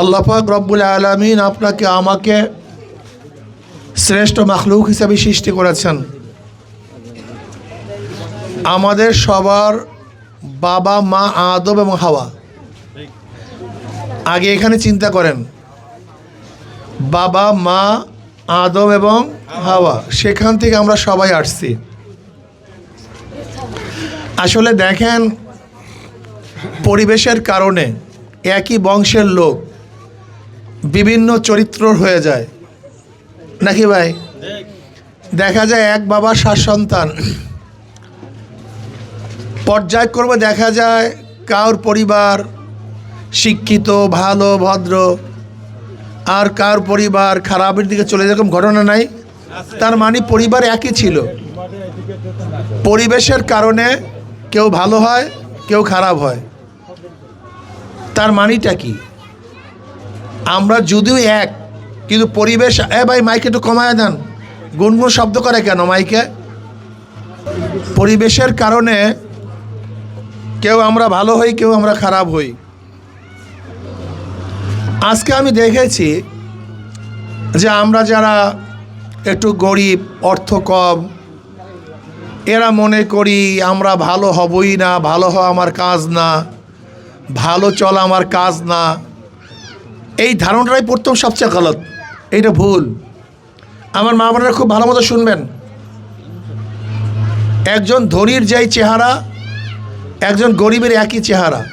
আল্লাপাক রব্বুল আলমিন আপনাকে আমাকে শ্রেষ্ঠ মাখলুক হিসাবে সৃষ্টি করেছেন। আমাদের সবার বাবা, মা আদব এবং হাওয়া। আগে এখানে চিন্তা করেন, বাবা, মা, আদম এবং হাওয়া, সেখান থেকে আমরা সবাই আসছি। আসলে দেখেন, পরিবেশের কারণে একই বংশের লোক বিভিন্ন চরিত্র হয়ে যায়। নাকি ভাই? দেখা যায় এক বাবার সাত সন্তান। পর্যায়ক্রমে দেখা যায় কার পরিবার শিক্ষিত, ভালো, ভদ্র, আর কার পরিবার খারাপের দিকে চলে যেরকম ঘটনা নাই। তার মানে পরিবার একই ছিল। পরিবেশের কারণে কেউ ভালো হয়, কেউ খারাপ হয়। তার মানিটা কি? আমরা যদিও এক, কিন্তু পরিবেশ, এ ভাই, মাইকে একটু কমায় দেন। গুনগুন শব্দ করে কেন মাইকে? পরিবেশের কারণে কেউ আমরা ভালো হই, কেউ আমরা খারাপ হই। আজকে আমি দেখেছি যে আমরা যারা একটু গরিব, অর্থ কম, এরা মনে করি আমরা ভালো হবই না, ভালো হওয়া আমার কাজ না, ভালো চলা আমার কাজ না। এই ধারণাটাই প্রথম সবচেয়ে গলত। এইটা ভুল। আমার মা বোনেরা খুব ভালো মতো শুনবেন। একজন ধনীর যেই চেহারা, একজন গরিবের একই চেহারা।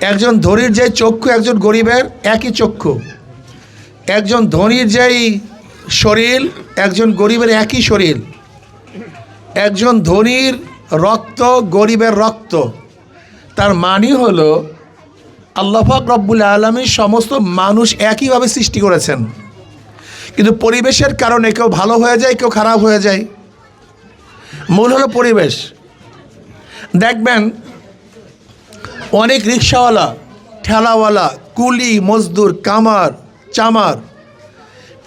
একজন ধনীর যে চক্ষু, একজন গরিবের একই চক্ষু। একজন ধনীর যেই শরীর, একজন গরিবের একই শরীর। একজন ধনীর রক্ত গরিবের রক্ত। তার মানি হলো আল্লাহাক রব্বুল আলমী সমস্ত মানুষ একইভাবে সৃষ্টি করেছেন। কিন্তু পরিবেশের কারণে কেউ ভালো হয়ে যায়, কেউ খারাপ হয়ে যায়। মূল হলো পরিবেশ। দেখবেন, অনেক রিক্সাওয়ালা, ঠেলাওয়ালা, কুলি, মজদুর, কামার, চামার,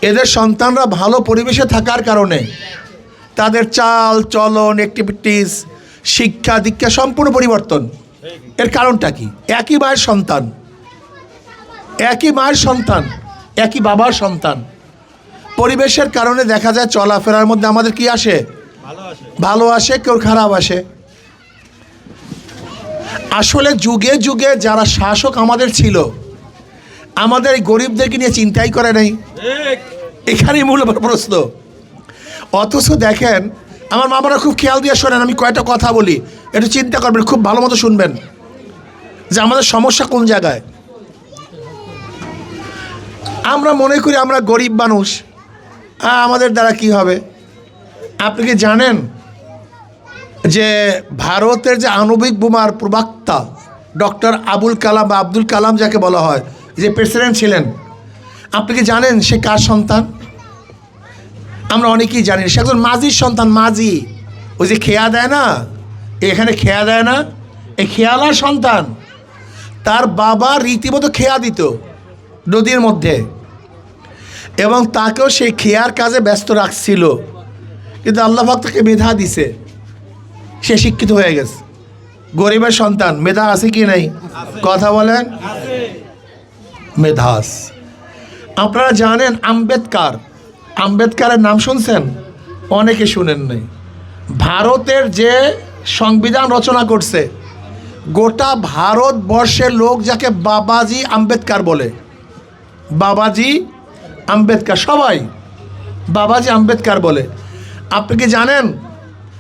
এদের সন্তানরা ভালো পরিবেশে থাকার কারণে তাদের চাল, চলন অ্যাক্টিভিটিস শিক্ষা, দীক্ষা সম্পূর্ণ পরিবর্তন। এর কারণটা কি? একই মায়ের সন্তান। একই মায়ের সন্তান একই বাবার সন্তান। পরিবেশের কারণে দেখা যায় চলাফেরার মধ্যে আমাদের কি আসে? ভালো আসে কেউ খারাপ আসে। আসলে যুগে যুগে যারা শাসক আমাদের ছিল আমাদের এই গরিবদেরকে নিয়ে চিন্তাই করে নাই। এখানেই মূল প্রশ্ন। অথচ দেখেন আমার মামারা খুব খেয়াল দিয়ে শোনেন, আমি কয়টা কথা বলি। একটু চিন্তা করবেন, খুব ভালো মতো শুনবেন। যে আমাদের সমস্যা কোন জায়গায়? আমরা মনে করি আমরা গরিব মানুষ। আমাদের দ্বারা কি হবে? আপনি কি জানেন যে ভারতের যে আণবিক বোমার প্রবক্তা ডক্টর আবুল কালাম বা আব্দুল কালাম যাকে বলা হয়, যে প্রেসিডেন্ট ছিলেন, আপনি কি জানেন সে কার সন্তান? আমরা অনেকেই জানি সে একজন মাঝির সন্তান, মাঝি। ওই যে খেয়া দেয় না? এখানে খেয়া দেয় না? এই খেয়ালার সন্তান। তার বাবা রীতিমতো খেয়া দিত নদীর মধ্যে। এবং তাকেও সেই খেয়ার কাজে ব্যস্ত রাখছিল। কিন্তু আল্লাহ ভক্তকে মেধা দিছে। সে শিক্ষিত হয়ে গেছে। গরিবের সন্তান, মেধা আছে কি নাই? কথা বলেন। মেধাস আপনারা জানেন আম্বেদকার আম্বেদকারের নাম শুনছেন? অনেকে শুনেন নাই। ভারতের যে সংবিধান রচনা করছে, গোটা ভারতবর্ষের লোক যাকে বাবাজি আম্বেদকার বলে। বাবাজি আম্বেদকার, সবাই বাবাজি আম্বেদকার বলে। আপনি কি জানেন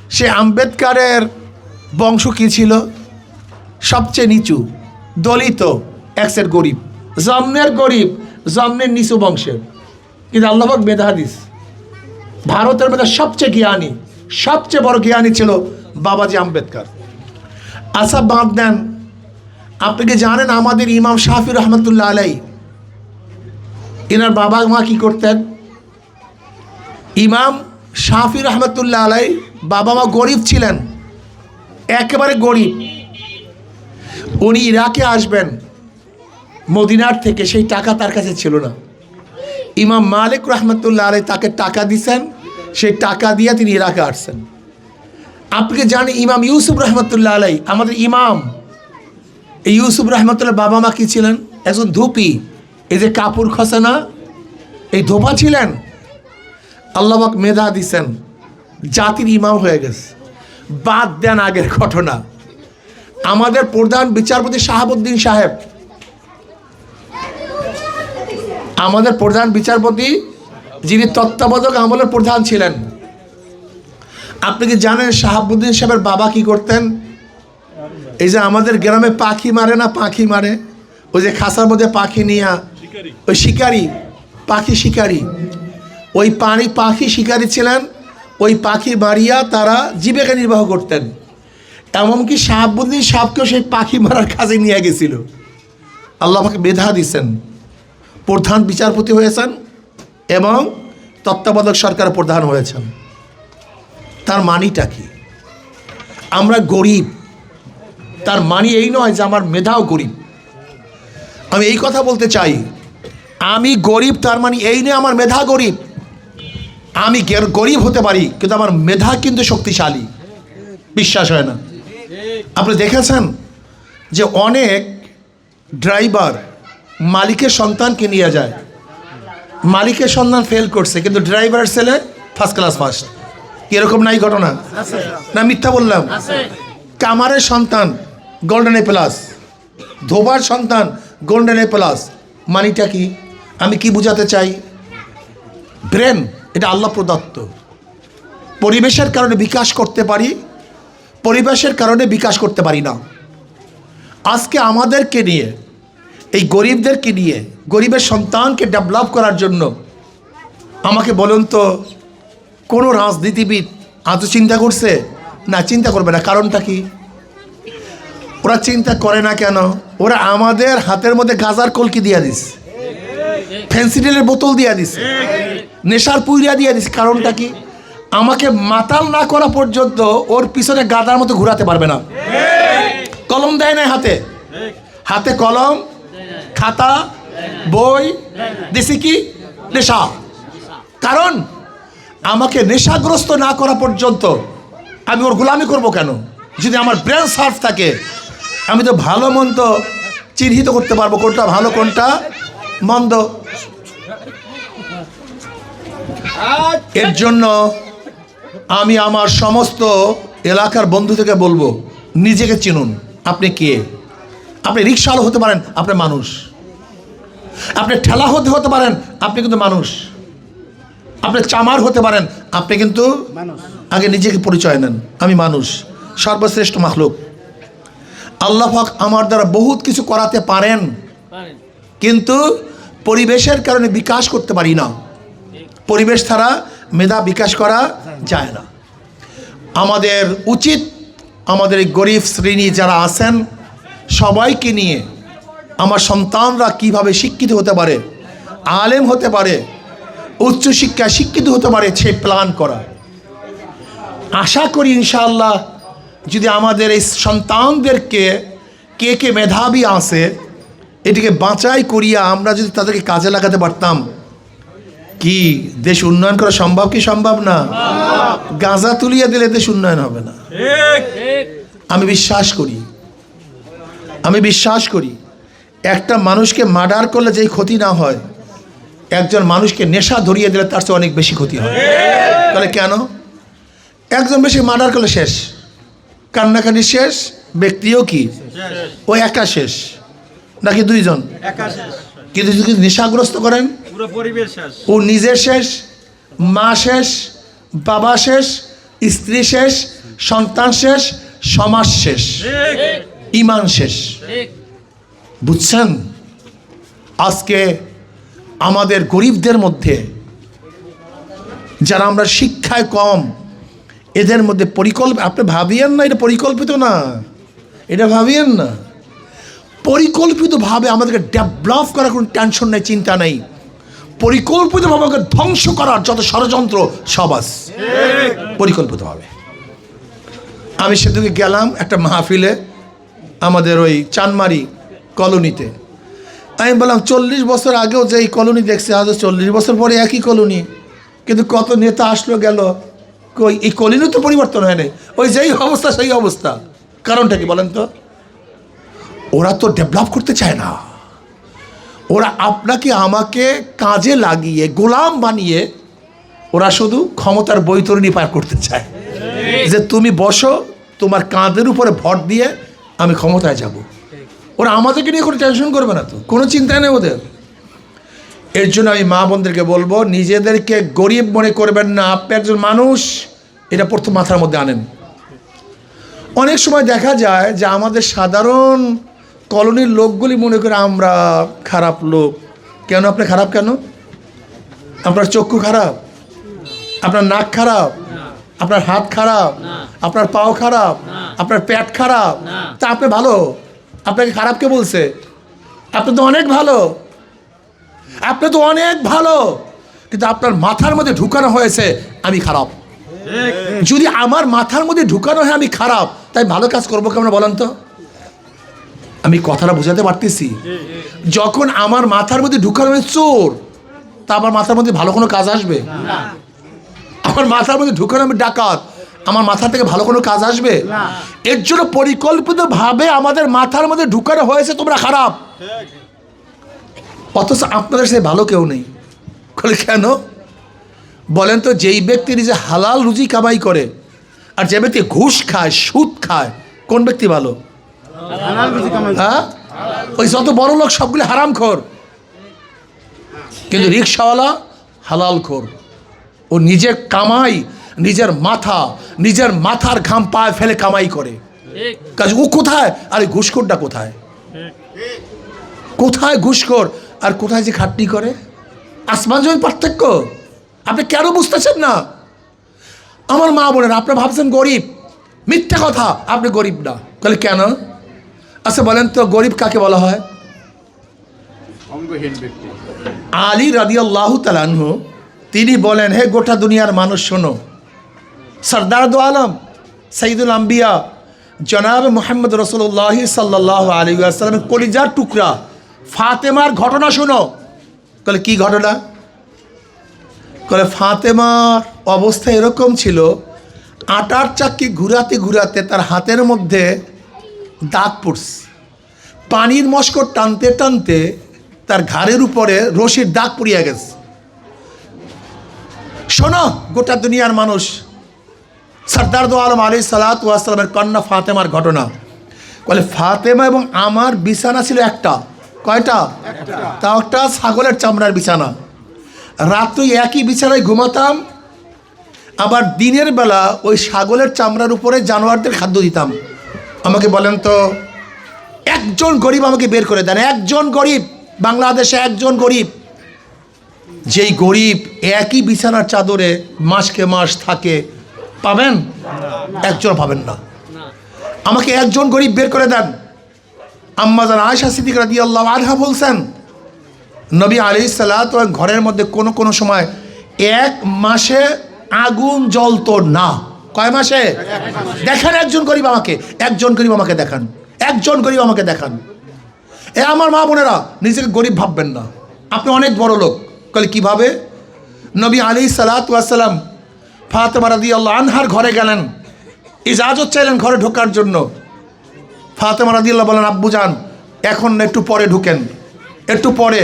সে আম্বেদকারের বংশ কী ছিল? সবচেয়ে নিচু, দলিত একসের গরিব। জন্মের গরিব জন্মের নিচু বংশের। কিন্তু আল্লাহবাক বেদাহাদিস ভারতের মধ্যে সবচেয়ে জ্ঞানী, সবচেয়ে বড় জ্ঞানী ছিল বাবাজি আম্বেদকর। আচ্ছা বাদ দেন। আপনি কি জানেন আমাদের ইমাম শাহি রহমতুল্লাহ আলাই, এনার বাবা মা কি করতেন? ইমাম শাহি রহমতুল্লাহ আলাই বাবা মা গরিব ছিলেন, একেবারে গরিব। উনি ইরাকে আসবেন, মদিনার থেকে, সেই টাকা তার কাছে ছিল না। ইমাম মালিক রহমতুল্লাহ আলাই তাকে টাকা দিছেন, সেই টাকা দিয়ে তিনি ইরাকে আসছেন। আপনি কি জানেন ইমাম ইউসুফ রহমতুল্লাহ আলাই আমাদের ইমাম, এই ইউসুফ রহমতুল্লাহ বাবা মা কি ছিলেন? একজন ধুপি। এই যে কাপুর খসানা, এই ধোপা ছিলেন। আল্লাহবাক মেধা দিছেন, জাতির ইমাম হয়ে গেছে। বাদ দেন আগের ঘটনা। আমাদের প্রধান বিচারপতি শাহাবুদ্দিন সাহেব আমাদের প্রধান বিচারপতি, যিনি তত্ত্বাবধায়ক আমলের প্রধান ছিলেন। আপনি কি জানেন শাহাবুদ্দিন সাহেবের বাবা কি করতেন? এই যে আমাদের গ্রামে পাখি মারে না, পাখি মারে। ওই যে খাসার মধ্যে পাখি নিয়া, ওই শিকারি, পাখি শিকারি। ওই পানি পাখি শিকারি ছিলেন, ওই পাখি মারিয়া তারা জীবিকা নির্বাহ করতেন। এমনকি শাহাবুদ্দিন সাহেবকেও সেই পাখি মারার কাজে নিয়ে গেছিল। আল্লাহ আমাকে মেধা দিছেন। প্রধান বিচারপতি হয়েছেন এবং তত্ত্বাবধায়ক সরকার প্রধান হয়েছেন। তার মানিটা কি? আমরা গরিব। তার মানি এই নয় যে আমার মেধাও গরিব। আমি এই কথা বলতে চাই, আমি গরিব, তার মানে এই নয়, আমার মেধা গরিব। আমি গরিব হতে পারি, কিন্তু আমার মেধা কিন্তু শক্তিশালী। বিশ্বাস হয় না। আপনি দেখেছেন যে অনেক ড্রাইভার মালিকের সন্তানকে নিয়ে যায়। মালিকের সন্তান ফেল করছে কিন্তু ড্রাইভারের ছেলে ফার্স্ট ক্লাস ফার্স্ট এরকম নাই ঘটনা? না মিথ্যা বললাম। কামারের সন্তান গোল্ডেন এ প্লাস ধোবার সন্তান গোল্ডেন এ প্লাস মানিটা কি? আমি কি বুঝাতে চাই? ব্রেন এটা আল্লাহ প্রদত্ত। পরিবেশের কারণে বিকাশ করতে পারি পরিবেশের কারণে বিকাশ করতে পারি না। আজকে আমাদেরকে নিয়ে এই গরিবদেরকে নিয়ে, গরিবের সন্তানকে ডেভেলপ করার জন্য আমাকে বলুন তো, কোনো রাজনীতিবিদ আজ চিন্তা করছে? না, চিন্তা করবে না। কারণটা কি? ওরা চিন্তা করে না কেন? ওরা আমাদের হাতের মধ্যে গাজার কলকি দিয়া দিস ফেন্সিডিলের বোতল দিয়া দিস নেশার পুইরিয়া দিয়া দিস কারণটা কি? আমাকে মাতাল না করা পর্যন্ত ওর পিছনে গাদার মতো ঘোরাতে পারবে না। কলম দেয় না হাতে। হাতে কলম খাতা, বই, দেশি কি? নেশা। কারণ আমাকে নেশাগ্রস্ত না করা পর্যন্ত আমি ওর গোলামি করব কেন? যদি আমার ব্রেন সার্ফ থাকে, আমি তো ভালো মন্দ চিহ্নিত করতে পারব কোনটা ভালো, কোনটা মন্দ। এর জন্য আমি আমার সমস্ত এলাকার বন্ধু থেকে বলব, নিজেকে চিনুন। আপনি কে? আপনি রিক্সাওয়ালা হতে পারেন, আপনি মানুষ। আপনি ঠেলা হতে হতে পারেন আপনি কিন্তু মানুষ। আপনি চামার হতে পারেন আপনি কিন্তু আগে নিজেকে পরিচয় নেন আমি মানুষ সর্বশ্রেষ্ঠ মাখলুক। আল্লাহ পাক আমার দ্বারা বহুত কিছু করাতে পারেন। কিন্তু পরিবেশের কারণে বিকাশ করতে পারি না। পরিবেশ ছাড়া মেধা বিকাশ করা যায় না। আমাদের উচিত আমাদের এই গরিব শ্রেণি যারা আছেন সবাইকে নিয়ে আমার সন্তানরা কীভাবে শিক্ষিত হতে পারে? আলেম হতে পারে উচ্চশিক্ষায় শিক্ষিত হতে পারে সে প্ল্যান করা। আশা করি ইনশাআল্লাহ যদি আমাদের এই সন্তানদেরকে কে কে মেধাবী আছে এটিকে বাঁচাই করিয়া আমরা যদি তাদেরকে কাজে লাগাতে পারতাম কি দেশ উন্নয়ন করা সম্ভব কি সম্ভব না? গাঁজা তুলিয়া দিলে দেশ উন্নয়ন হবে না। আমি বিশ্বাস করি। আমি বিশ্বাস করি একটা মানুষকে মার্ডার করলে যেই ক্ষতি না হয় একজন মানুষকে নেশা ধরিয়ে দিলে তার চেয়ে অনেক বেশি ক্ষতি হয়। তাহলে কেন? একজন বেশি মার্ডার করলে শেষ। কান্নাকাটি শেষ ব্যক্তিও কি? ও একা শেষ। নাকি দুইজন? কিন্তু যদি নেশাগ্রস্ত করেন ও নিজে শেষ মা শেষ বাবা শেষ স্ত্রী শেষ সন্তান শেষ সমাজ শেষ ইমান শেষ। বুঝছেন? আজকে আমাদের গরিবদের মধ্যে, যারা আমরা শিক্ষায় কম, এদের মধ্যে পরিকল্প, আপনি ভাবিয়েন না, এটা পরিকল্পিত না। এটা ভাবিয়েন না। পরিকল্পিতভাবে আমাদেরকে ডেভেলপ করার কোনো টেনশন নেই, চিন্তা নেই। পরিকল্পিতভাবে আমাকে ধ্বংস করার যত ষড়যন্ত্র সব আছে। পরিকল্পিতভাবে। আমি সেদিকে গেলাম একটা মাহফিলে, আমাদের ওই চানমারি কলোনিতে। আমি বললাম, চল্লিশ বছর আগেও যে এই কলোনি দেখছি, আজ চল্লিশ বছর পরে একই কলোনি। কিন্তু কত নেতা আসলো, গেল, কই, এই কলোনি তো পরিবর্তন হয়নি ওই যেই অবস্থা, সেই অবস্থা। কারণটা কি বলেন তো? ওরা তো ডেভেলপ করতে চায় না। ওরা আপনাকে, আমাকে কাজে লাগিয়ে, গোলাম বানিয়ে, ওরা শুধু ক্ষমতার বৈতরণী পার করতে চায়। যে তুমি বসো, তোমার কাঁধের উপরে ভর দিয়ে আমি ক্ষমতায় যাব। ওরা আমাদেরকে নিয়ে কোনো টেনশন করবে না তো, কোনো চিন্তা নেই ওদের। এর জন্য আমি মা বোনদেরকে বলব, নিজেদেরকে গরিব মনে করবেন না, আপনি একজন মানুষ, এটা প্রথম মাথার মধ্যে আনেন। অনেক সময় দেখা যায় যে আমাদের সাধারণ কলোনির লোকগুলি মনে করে আমরা খারাপ লোক। কেন? আপনি খারাপ কেন? আপনার চক্ষু খারাপ? আপনার নাক খারাপ? আপনার হাত খারাপ? আপনার পাও খারাপ? আপনার পেট খারাপ? তা আপনি ভালো? আপনাকে খারাপ কে বলছে? আপনি তো অনেক ভালো। আপনি তো অনেক ভালো। কিন্তু আপনার মাথার মধ্যে ঢুকানো হয়েছে, আমি খারাপ। যদি আমার মাথার মধ্যে ঢুকানো হয়, আমি খারাপ। তাই ভালো কাজ করব কেমন বলেন তো? আমি কথাটা বোঝাতে পারতেছি। যখন আমার মাথার মধ্যে ঢুকানো হয় চোর, তা আমার মাথার মধ্যে ভালো কোনো কাজ আসবে? আমার মাথার মধ্যে ঢুকানো আমি ডাকাত। আমার মাথা থেকে ভালো কোনো কাজ আসবে? এর জন্য পরিকল্পিতভাবে আমাদের মাথার মধ্যে ঢুকানো হয়েছে তোমরা খারাপ। অথচ আপনাদের সে ভালো কেউ নেই। কেন? বলেন তো যেই ব্যক্তি নিজে হালাল রুজি কামাই করে আর যে ব্যক্তি ঘুষ খায় সুদ খায় কোন ব্যক্তি ভালো? হ্যাঁ? ওই যত বড় লোক সবগুলি হারাম খোর। কিন্তু রিক্সাওয়ালা হালাল খোর। ও নিজের কামাই নিজের মাথা নিজের মাথার ঘাম পায়ে ফেলে কামাই করে। কাজে ও কোথায়? আরে ঘুষখোরটা কোথায়? কোথায় ঘুষখোর? আর কোথায় যে খাটনি করে? আসমান জমির পার্থক্য? আপনি কেন বুঝতেছেন না? আমার মা বলেন আপনি ভাবছেন গরিব। মিথ্যা কথা আপনি গরিব না। তাহলে কেন? আচ্ছা বলেন তো গরিব কাকে বলা হয়? আলী রাদিয়াল্লাহ তালানহু তিনি বলেন হে গোটা দুনিয়ার মানুষ শোনো। সর্দার দো আলম সঈদুল আম্বিয়া জনাব মোহাম্মদ রসুল্লাহ সাল্লাহ আলী আসসালামের কলিজার টুকরা ফাতেমার ঘটনা শোনো কলে কি ঘটনা কলে ফাতেমার অবস্থা এরকম ছিল আটার চাক্কি ঘুরাতে ঘুরাতে তার হাতের মধ্যে দাগ পড়ছে পানির মস্কর টানতে টানতে তার ঘাড়ের উপরে রশির দাগ পড়িয়া গেছে শোনো গোটা দুনিয়ার মানুষ সর্দার দো আলম আলী সালাত ওয়াসালামের কন্যা ফাতেমার ঘটনা। বলে ফাতেমা এবং আমার বিছানা ছিল একটা। কয়টা? তাও একটা ছাগলের চামড়ার বিছানা। রাত্রি একই বিছানায় ঘুমাতাম, আবার দিনের বেলা ওই ছাগলের চামড়ার উপরে জানোয়ারদের খাদ্য দিতাম। আমাকে বলেন তো, একজন গরিব আমাকে বের করে দেন। একজন গরিব, বাংলাদেশে একজন গরিব। যেই গরিব একই বিছানার চাদরে মাসকে মাস থাকে পাবেন? একজন পাবেন না। আমাকে একজন গরিব বের করে দেন। আম্মাজান আয়সা সিদ্দিক রাদি আল্লাহ আলহা বলছেন, নবী আলি সাল্লাত ঘরের মধ্যে কোনো কোনো সময় এক মাসে আগুন জ্বলতো না। কয় মাসে? দেখান একজন গরিব আমাকে, একজন গরিব আমাকে দেখান, একজন গরিব আমাকে দেখান। এ আমার মা বোনেরা, নিজেকে গরিব ভাববেন না। আপনি অনেক বড় লোক কলে কীভাবে? নবী আলী সালাতাম ফাতেমা রাদি আল্লাহ আনহার ঘরে গেলেন। ইজাজত চাইলেন ঘরে ঢোকার জন্য। ফাতেমা রাদি আল্লাহ বলেন আব্বু যান, এখন একটু পরে ঢুকেন। একটু পরে।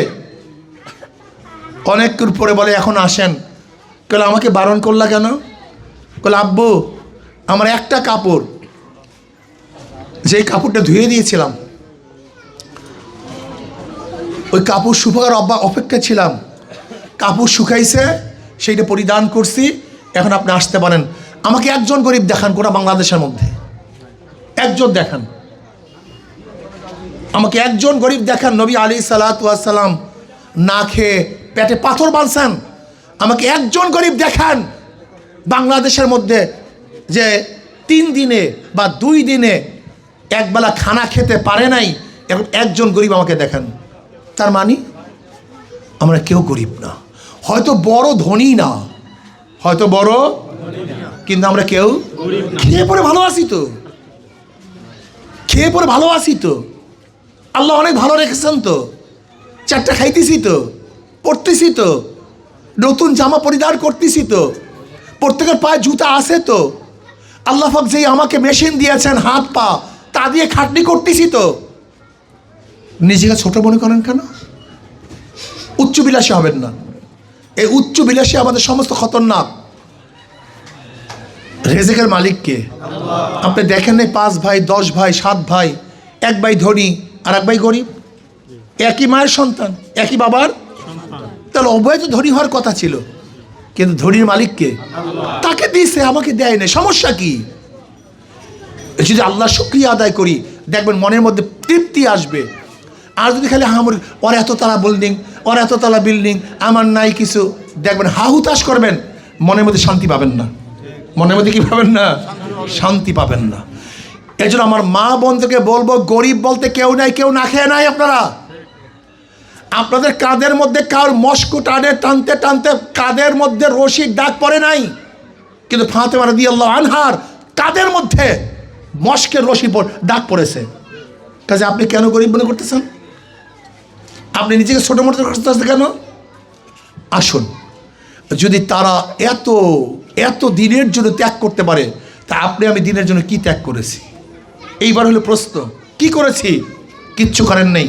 অনেকক্ষণ পরে বলে, এখন আসেন। কেন আমাকে বারণ করলা কেন? বলে আব্বু, আমার একটা কাপড়। যেই কাপড়টা ধুয়ে দিয়েছিলাম, ওই কাপড় শুকার অব্বা অপেক্ষা ছিলাম। কাপড় শুকাইছে, সেইটা পরিধান করছি এখন আপনি আসতে পারেন আমাকে একজন গরিব দেখান গোটা বাংলাদেশের মধ্যে। একজন দেখান। আমাকে একজন গরিব দেখান, নবী আলী সালাতাম না খেয়ে পেটে পাথর বাঁধছেন। আমাকে একজন গরিব দেখান বাংলাদেশের মধ্যে যে তিন দিনে বা দুই দিনে একবেলা খানা খেতে পারে নাই এখন একজন গরিব আমাকে দেখান। তার মানে আমরা কেউ গরিব না। হয়তো বড় ধনী না হয়তো বড়, কিন্তু আমরা কেউ খেয়ে পরে ভালো আছি তো। খেয়ে পরে ভালো আছি তো। আল্লাহ অনেক ভালো রেখেছেন তো। চারটা খাইতেছি তো, পড়তেছি তো। নতুন জামা পরিধান করতেছি তো। প্রত্যেকের পায়ে জুতা আছে তো। আল্লাহ পাক যেই আমাকে মেশিন দিয়েছেন, হাত, পা, তা দিয়ে খাটনি করতেছি তো। নিজেকে ছোট মনে করেন কেন? উচ্চ বিলাসী হবেন না। এই উচ্চ বিলাসী আমাদের সমস্ত খতরনাক। রেজেকের মালিককে। আপনি দেখেন নাই, পাঁচ ভাই, দশ ভাই, সাত ভাই, এক ভাই ধনী আর এক ভাই গরিব। একই মায়ের সন্তান, একই বাবার তাহলে উভয় তো ধনী হওয়ার কথা ছিল। কিন্তু ধনীর মালিককে তাকে দিয়েছে, আমাকে দেয় না সমস্যা কি? যদি আল্লাহ শুক্রিয়া আদায় করি, দেখবেন মনের মধ্যে তৃপ্তি আসবে। আর যদি খালি হামর ওর এততলা বিল্ডিং ওর এততলা বিল্ডিং আমার নাই কিছু। দেখবেন, হাহুতাশ করবেন, মনের মধ্যে শান্তি পাবেন না। মনের মধ্যে কি পাবেন না? শান্তি পাবেন না। এই জন্য আমার মা বোনদেরকে বলব, গরিব বলতে কেউ নাই, কেউ না খেয়ে নাই আপনারা। আপনাদের কাঁধের মধ্যে কার মস্কো টানে, টানতে টানতে কাঁধের মধ্যে রশির দাগ পড়ে নাই? কিন্তু ফাতেমা রাদি আল্লাহ আনহার কাদের মধ্যে মস্কের রশি দাগ পড়েছে। কাজে আপনি কেন গরিব মনে করতেছেন? আপনি নিজেকে ছোটো মোটো করতেছেন কেন? আসুন। যদি তারা এত এত দিনের জন্য ত্যাগ করতে পারে, তা আপনি আমি দিনের জন্য কি ত্যাগ করেছি? এইবার হলো প্রশ্ন, কি করেছি? কিচ্ছু করেন নেই।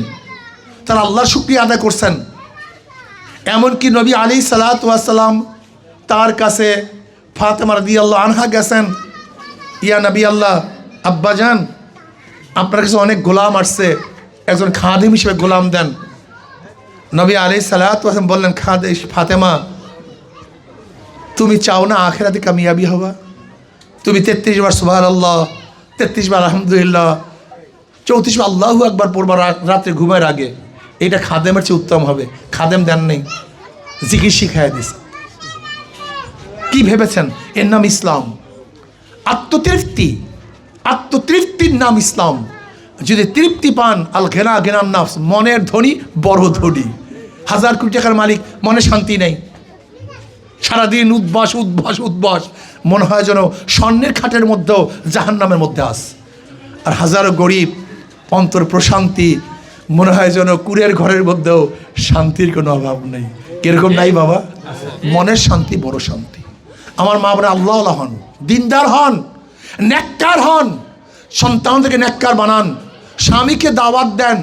তারা আল্লাহর শুক্রিয়া আদায় করছেন। এমনকি নবী আলী সালাতাম তার কাছে ফাতেমা রদি আল্লাহ আনহা গেছেন, ইয়া নবী আল্লাহ আব্বাজান আপনার কাছে অনেক গোলাম আসছে, একজন খাদিম হিসেবে গোলাম দেন। নবী আলী সালাতাম বললেন খাদ ফাতেমা, তুমি চাও না আখেরাতে কামিয়াবি হবা তুমি তেত্রিশ বার সুবাহ আল্লাহ তেত্রিশ বার আলহামদুলিল্লাহ, চৌত্রিশ বার আল্লাহু একবার পড়বার রা- রাত্রে ঘুমের আগে এটা খাদেমের চেয়ে উত্তম হবে। খাদেম দেন নেই। জিকির শিখাই দিস কি ভেবেছেন? এর নাম ইসলাম। আত্মতৃপ্তি। আত্মতৃপ্তির নাম ইসলাম। যদি তৃপ্তি পান, আল ঘেনা ঘেনার নাফস, মনের ধনী, বড় ধনী। হাজার কোটি টাকার মালিক, মনে শান্তি নেই। সারাদিন উদ্বাস উদ্বাস উদ্বাস। মনে হয় যেন স্বর্ণের খাটের মধ্যেও জাহান্নামের মধ্যে আস। আর হাজারো গরিব, অন্তর প্রশান্তি, মনে হয় যেন কুরের ঘরের মধ্যেও শান্তির কোনো অভাব নেই। কীরকম নাই বাবা? মনের শান্তি, বড় শান্তি। আমার মা বলে আল্লাহ হন, দিনদার হন, নেককার হন। সন্তানদেরকে ন্যাক্কার বানান। স্বামীকে দাওয়াত দেন,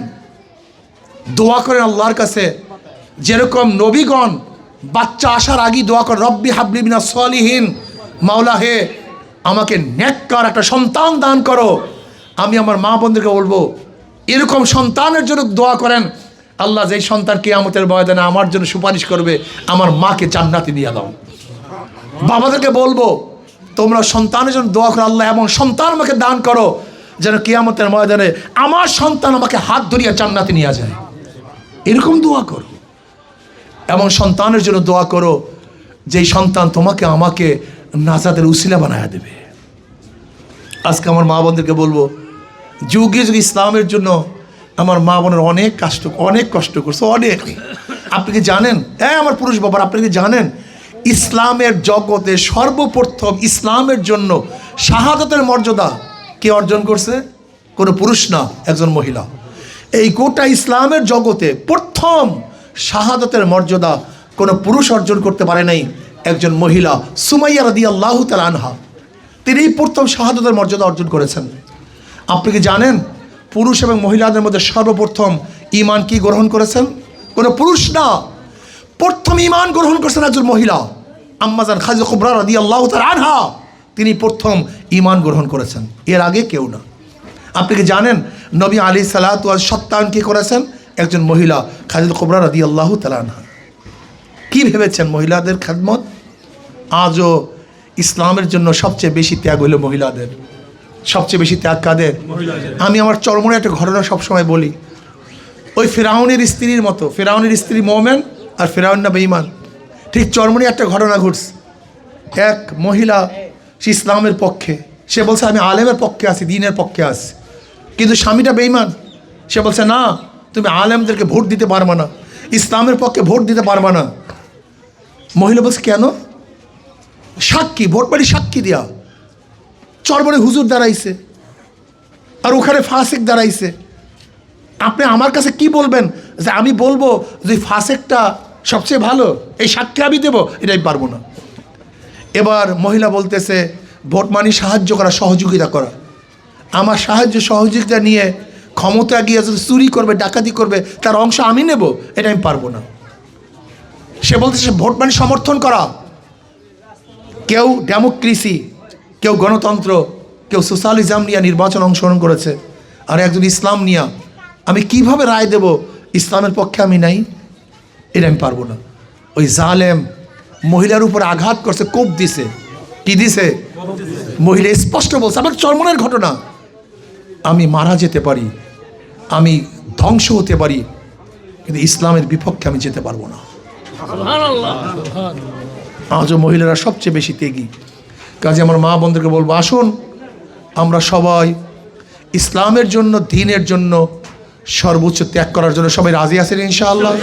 দোয়া করেন আল্লাহর কাছে। যেরকম নবীগণ বাচ্চা আসার আগেই দোয়া করেন, রব্বি হাবলি বিনা সলিহীন মাওলা হে, আমাকে নেককার একটা সন্তান দান করো। আমি আমার মা বোনদেরকে বলব, এরকম সন্তানের জন্য দোয়া করেন। আল্লাহ যেই সন্তান কে কেয়ামতের বয়দানে আমার জন্য সুপারিশ করবে, আমার মাকে জান্নাতি দিয়ে দাও। বাবাদেরকে বলব, তোমরা সন্তানের জন্য দোয়া করো, আল্লাহ এমন সন্তান আমাকে দান করো যেন কিয়ামতের ময়দানে আমার সন্তান আমাকে হাত ধরিয়া জান্নাতে নিয়ে যায়। এরকম দোয়া করো। এমন সন্তানের জন্য দোয়া করো, যেই সন্তান তোমাকে, আমাকে নাজাদের উসিলা বানায় দেবে। আজকে আমার মা বোনদেরকে বলব, যুগে যুগে ইসলামের জন্য আমার মা বোনের অনেক কষ্ট অনেক কষ্ট করছে, অনেক। আপনি কি জানেন? হ্যাঁ আমার পুরুষ বাবার, আপনি কি জানেন? ইসলামের জগতে সর্বপ্রথম ইসলামের জন্য শাহাদতের মর্যাদা কে অর্জন করছে? কোনো পুরুষ না, একজন মহিলা। এই গোটা ইসলামের জগতে প্রথম শাহাদতের মর্যাদা কোনো পুরুষ অর্জন করতে পারে নাই একজন মহিলা, সুমাইয়া রাদি আল্লাহ তাল আনহা। তিনি প্রথম শাহাদতের মর্যাদা অর্জন করেছেন। আপনি কি জানেন পুরুষ এবং মহিলাদের মধ্যে সর্বপ্রথম ইমান কি গ্রহণ করেছেন? কোনো পুরুষ না। প্রথম ইমান গ্রহণ করেছেন একজন মহিলা, আম্মাজান খাজ খুবরা রাদি আল্লাহ তার আনহা। তিনি প্রথম ইমান গ্রহণ করেছেন। এর আগে কেউ না। আপনি কি জানেন নবী আলী সালাত সত্তায়ন কি করেছেন? একজন মহিলা খাজিদ খুবরা রাদি আল্লাহ তালানহা কি ভেবেছেন মহিলাদের খেদমত? আজও ইসলামের জন্য সবচেয়ে বেশি ত্যাগ হইল মহিলাদের। সবচেয়ে বেশি ত্যাগ কাদের? আমি আমার চরমনে একটা ঘটনা সবসময় বলি। ওই ফেরাউনের স্ত্রীর মতো ফেরাউনের স্ত্রী মোমেন আর ফেরাউন না বেইমান ঠিক চরমনে একটা ঘটনা ঘটছে। এক মহিলা সে ইসলামের পক্ষে। সে বলছে, আমি আলেমের পক্ষে আছি, দিনের পক্ষে আছি। কিন্তু স্বামীটা বেইমান সে বলছে, না, তুমি আলেমদেরকে ভোট দিতে পারবে না। ইসলামের পক্ষে ভোট দিতে পারবে না। মহিলা বলছে, কেন? সাক্ষী ভোট বাড়ি সাক্ষী দেওয়া চরবরে হুজুর দাঁড়াইছে। আর ওখানে ফাসেক দাঁড়াইছে। আপনি আমার কাছে কি বলবেন? যে আমি বলব যে ফাসেকটা সবচেয়ে ভালো, এই সাক্ষী আমি দেবো এটা আমি পারব না। এবার মহিলা বলতেছে, ভোট মানি সাহায্য করা, সহযোগিতা করা। আমার সাহায্য, সহযোগিতা নিয়ে ক্ষমতা গিয়ে যদি চুরি করবে, ডাকাতি করবে, তার অংশ আমি নেব, এটা আমি পারব না। সে বলতেছে, ভোট মানে সমর্থন করা। কেউ ডেমোক্রেসি, কেউ গণতন্ত্র, কেউ সোশ্যালিজম নিয়ে নির্বাচন অংশগ্রহণ করেছে আর একজন ইসলাম নিয়া, আমি কীভাবে রায় দেব? ইসলামের পক্ষে আমি নাই, এটা আমি পারব না। ওই জালেম মহিলার উপর আঘাত করছে কোপ দিছে। কি দিছে? মহিলা স্পষ্ট বলছে আমার চর্মনের ঘটনা। আমি মারা যেতে পারি আমি ধ্বংস হতে পারি কিন্তু ইসলামের বিপক্ষে আমি যেতে পারব না। আজও মহিলারা সবচেয়ে বেশি তেগি। কাজে আমার মা বন্ধুকে বলব আসুন আমরা সবাই ইসলামের জন্য দিনের জন্য সর্বোচ্চ ত্যাগ করার জন্য সবাই রাজি আছেন ইনশাআল্লাহ?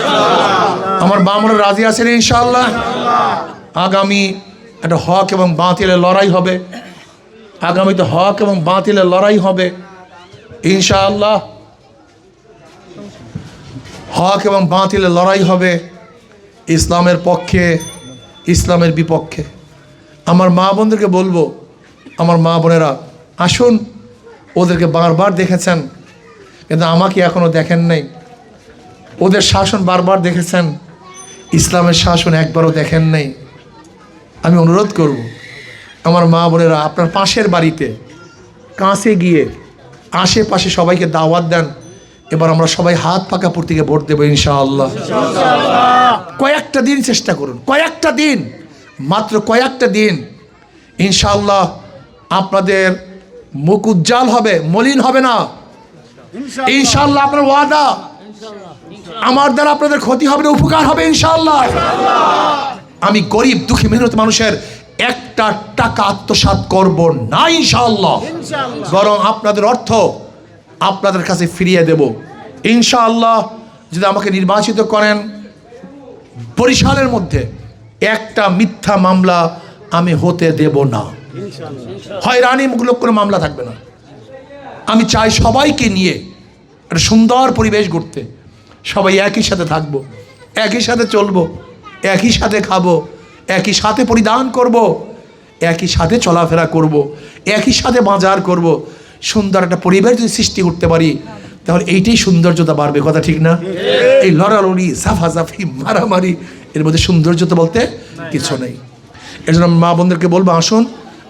আমার মনে রাজি আছেন ইনশাআল্লাহ? আগামী একটা হক এবং বাতিলের লড়াই হবে। আগামীতে হক এবং বাতিলের লড়াই হবে। ইনশাআল্লাহ হক এবং বাতিলের লড়াই হবে ইসলামের পক্ষে, ইসলামের বিপক্ষে। আমার মা বোনদেরকে বলব, আমার মা বোনেরা আসুন, ওদেরকে বারবার দেখেছেন। কিন্তু আমাকে এখনও দেখেন নাই। ওদের শাসন বারবার দেখেছেন। ইসলামের শাসন একবারও দেখেন নাই। আমি অনুরোধ করব, আমার মা বোনেরা, আপনার পাশের বাড়িতে, কাছে গিয়ে আশেপাশে সবাইকে দাওয়াত দেন। এবার আমরা সবাই হাত পাকা প্রতীকে ভোট দেবো, ইনশাআল্লাহ। কয়েকটা দিন চেষ্টা করুন, কয়েকটা দিন, মাত্র কয়েকটা দিন। ইনশাআল্লাহ আপনাদের মুখ উজ্জ্বল হবে, মলিন হবে না। ইনশাআল্লাহ। আপনার ওয়াদা। আমার দ্বারা আপনাদের ক্ষতি হবে না উপকার হবে ইনশাআল্লাহ। আমি গরিব দুঃখী মেহনত মানুষের একটা টাকা আত্মসাৎ করব না ইনশাআল্লাহ। বরং আপনাদের অর্থ আপনাদের কাছে ফিরিয়ে দেব। ইনশাআল্লাহ যদি আমাকে নির্বাচিত করেন বরিশালের মধ্যে একটা মিথ্যা মামলা আমি হতে দেব না। হয়রানিমূলক কোনো মামলা থাকবে না। আমি চাই সবাইকে নিয়ে একটা সুন্দর পরিবেশ গড়তে। সবাই একই সাথে থাকব, একই সাথে চলবো, একই সাথে খাব, একই সাথে পরিধান করব, একই সাথে চলাফেরা করব, একই সাথে বাজার করব। সুন্দর একটা পরিবেশ যদি সৃষ্টি করতে পারি, তাহলে এইটাই সৌন্দর্যতা বাড়বে, কথা ঠিক না? এই লড়ালড়ি জাফাজাফি মারামারি, এর মধ্যে সৌন্দর্যতা বলতে কিছু নেই। এই জন্য মা বোনদেরকে বলব, আসুন,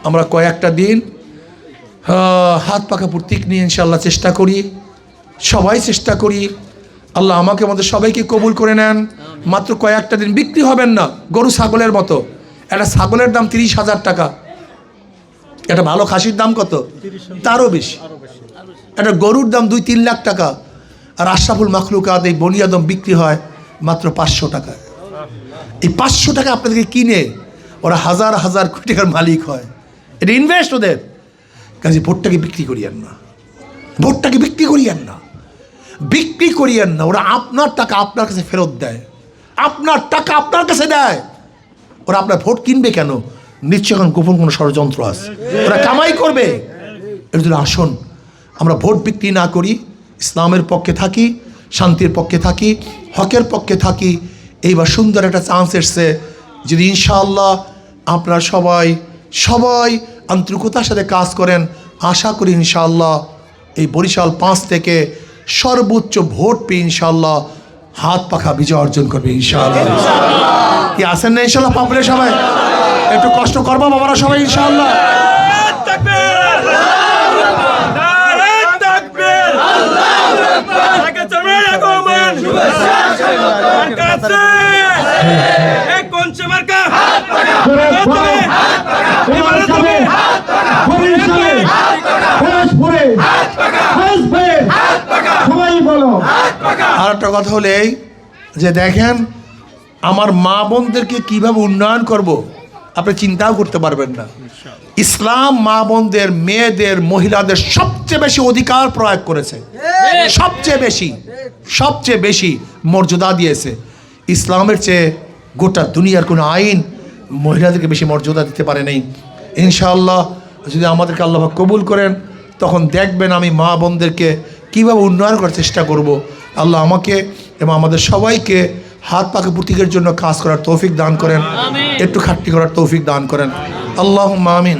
আমরা কয়েকটা দিন হাত পাকা প্রতীক নিয়ে ইনশাল্লাহ চেষ্টা করি। সবাই চেষ্টা করি। আল্লাহ আমাকে আমাদের সবাইকে কবুল করে নেন। মাত্র কয়েকটা দিন বিক্রি হবেন না গরু ছাগলের মতো। একটা ছাগলের দাম তিরিশ হাজার টাকা। একটা ভালো খাসির দাম কত? তারও বেশি। একটা গরুর দাম দুই তিন লাখ টাকা। আর আশরাফুল মাখলুকাত এই বনিয়াদম বিক্রি হয় মাত্র পাঁচশো টাকা। এই পাঁচশো টাকা আপনাদেরকে কিনে ওরা হাজার হাজার কোটি টাকার মালিক হয়। এটা ইনভেস্ট ওদের। কাজে ভোটটাকে বিক্রি করিয়েন না। ভোটটাকে বিক্রি করিয়েন না। বিক্রি করিয়েন না। ওরা আপনার টাকা আপনার কাছে ফেরত দেয়। আপনার টাকা আপনার কাছে দেয়। ওরা আপনার ভোট কিনবে কেন? নিশ্চয় এখন গোপন কোনো ষড়যন্ত্র আছে। ওরা কামাই করবে। এর জন্য আসুন, আমরা ভোট বিক্রি না করি, ইসলামের পক্ষে থাকি, শান্তির পক্ষে থাকি, হকের পক্ষে থাকি, এইবার সুন্দর একটা চান্স এসছে। যদি ইনশাআল্লাহ আপনারা সবাই সবাই আন্তরিকতার সাথে কাজ করেন আশা করি ইনশাআল্লাহ এই বরিশাল পাঁচ থেকে সর্বোচ্চ ভোট পেয়ে ইনশাআল্লাহ হাত পাখা বিজয় অর্জন করবে ইনশাআল্লাহ। কি আসেন না ইনশাআল্লাহ পাবলে সবাই? একটু কষ্ট করব বাবারা সবাই ইনশাআল্লাহ। বরিশালে ফরিদপুরে হাসবে সবাই বলো আর একটা কথা হলে এই যে দেখেন আমার মা বোনদেরকে কীভাবে উন্নয়ন করব আপনি চিন্তাও করতে পারবেন না। ইসলাম মা বোনদের মেয়েদের মহিলাদের সবচেয়ে বেশি অধিকার প্রয়োগ করেছে। সবচেয়ে বেশি সবচেয়ে বেশি মর্যাদা দিয়েছে। ইসলামের চেয়ে গোটা দুনিয়ার কোনো আইন মহিলাদেরকে বেশি মর্যাদা দিতে পারে নাই। ইনশাআল্লাহ যদি আমাদেরকে আল্লাহ কবুল করেন তখন দেখবেন আমি মা বোনদেরকে কীভাবে উন্নয়ন করার চেষ্টা করব। আল্লাহ আমাকে এবং আমাদের সবাইকে হাত পাকে প্রতীকের জন্য কাজ করার তৌফিক দান করেন। একটু খাটটি করার তৌফিক দান করেন। আল্লাহ আমিন।